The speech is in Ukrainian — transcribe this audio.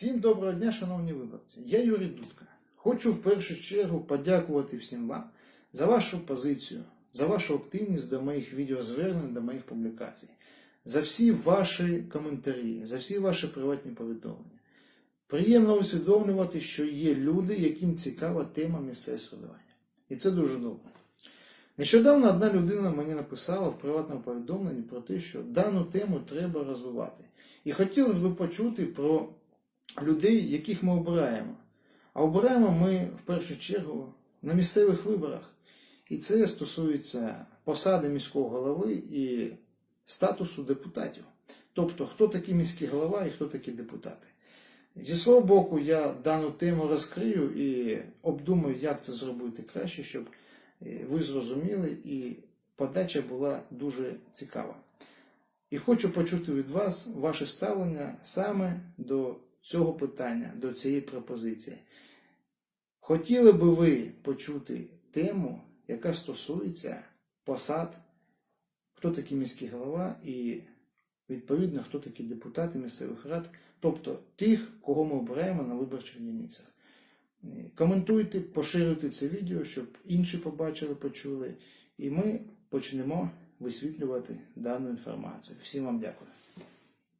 Всім доброго дня, шановні виборці. Я Юрій Дудка. Хочу в першу чергу подякувати всім вам за вашу позицію, за вашу активність до моїх відеозвернень, до моїх публікацій, за всі ваші коментарі, за всі ваші приватні повідомлення. Приємно усвідомлювати, що є люди, яким цікава тема місцевого самоврядування. І це дуже добре. Нещодавно одна людина мені написала в приватному повідомленні про те, що дану тему треба розвивати. І хотілося б почути про людей, яких ми обираємо. А обираємо ми в першу чергу на місцевих виборах. І це стосується посади міського голови і статусу депутатів. Тобто, хто такий міський голова і хто такі депутати. Зі свого боку, я дану тему розкрию і обдумаю, як це зробити краще, щоб е, ви зрозуміли і подача була дуже цікава. І хочу почути від вас ваше ставлення саме до цього питання, до цієї пропозиції. Хотіли би ви почути тему, яка стосується посад, хто такий міський голова і, відповідно, хто такі депутати місцевих рад, тобто тих, кого ми обираємо на виборчих дільницях. Коментуйте, поширюйте це відео, щоб інші побачили, почули, і ми почнемо висвітлювати дану інформацію. Всім вам дякую.